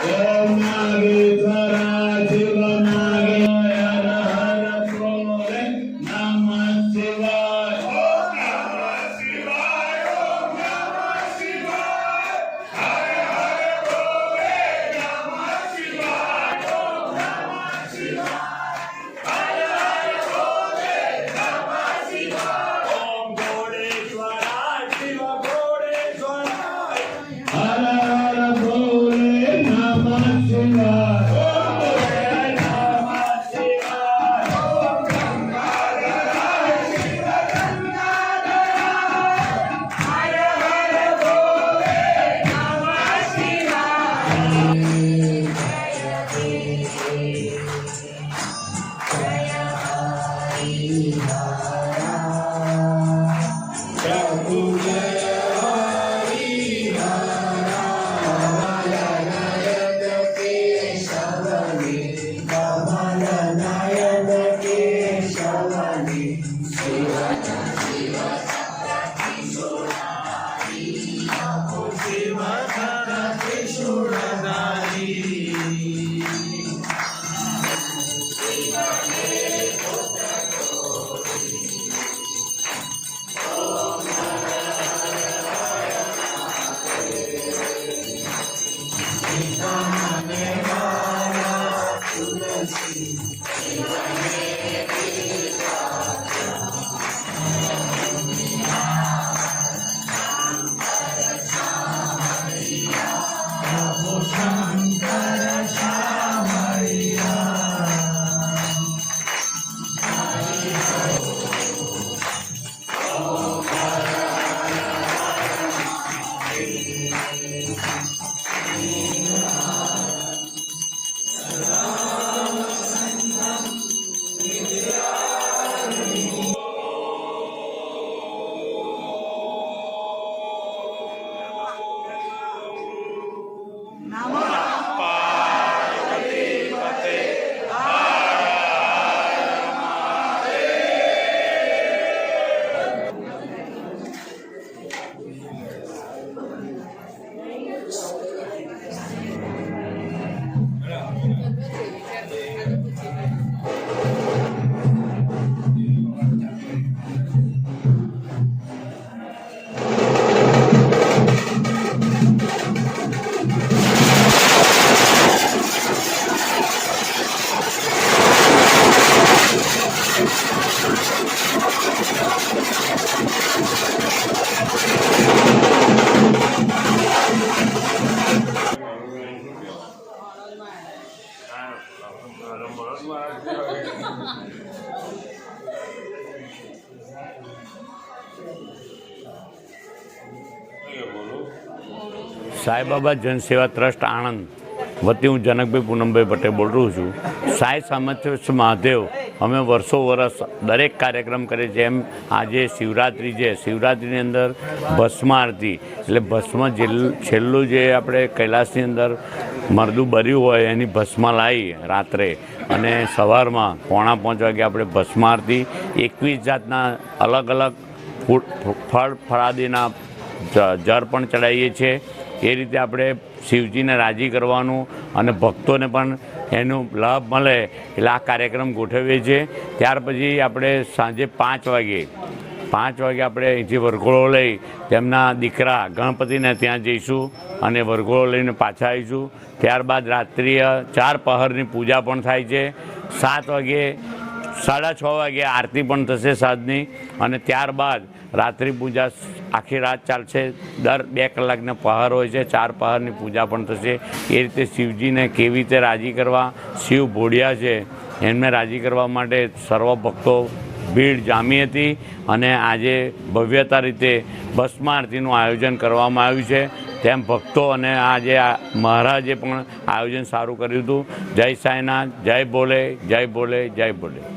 And I'll be there. Saibaba જનસેવા trust Anand. વતી હું જનકભાઈ પૂનમભાઈ પટેલ બોલ છું. સાંઈ સામર્થ્ય મહાદેવ. અમે વર્ષો વર્ષ દરેક કાર્યક્રમ કરીએ છીએ. એમ આજે શિવરાત્રિ છે, શિવરાત્રિની અંદર ભસ્મ આરતી એટલે ભસ્મ છેલ્લું જે આપણે કૈલાસની અંદર મરદું બર્યું હોય એની ભસ્મ લાવી રાત્રે. અને સવારમાં પોણા પાંચ વાગે આપણે ભસ્મ આરતી એકવીસ જાતના અલગ અલગ ફૂડ ફળ, ફળાદીના જર પણ ચડાવીએ છીએ. એ રીતે આપણે શિવજીને રાજી કરવાનું અને ભક્તોને પણ એનો લાભ મળે એટલે આ કાર્યક્રમ ગોઠવીએ છીએ. ત્યાર પછી આપણે સાંજે પાંચ વાગે પાંચ વાગે આપણે અહીંથી વરઘોડો લઈ તેમના દીકરા ગણપતિને ત્યાં જઈશું અને વરઘોડો લઈને પાછા આવીશું. ત્યારબાદ રાત્રિય ચાર પહરની પૂજા પણ થાય છે. સાત વાગે સાડા છ વાગે આરતી પણ થશે સાંજની અને ત્યારબાદ રાત્રિ પૂજા આખી રાત ચાલશે. દર બે કલાકના પહાર હોય છે, ચાર પહારની પૂજા પણ થશે. એ રીતે શિવજીને કેવી રીતે રાજી કરવા? શિવ ભોળિયા છે. એમને રાજી કરવા માટે સર્વ ભક્તો ભીડ જામી હતી અને આજે ભવ્યતા રીતે ભસ્મા આરતીનું આયોજન કરવામાં આવ્યું છે. તેમ ભક્તો અને આજે મહારાજે પણ આયોજન સારું કર્યું હતું. જય સાંઈનાથ, જય બોલે જય બોલે જય બોલે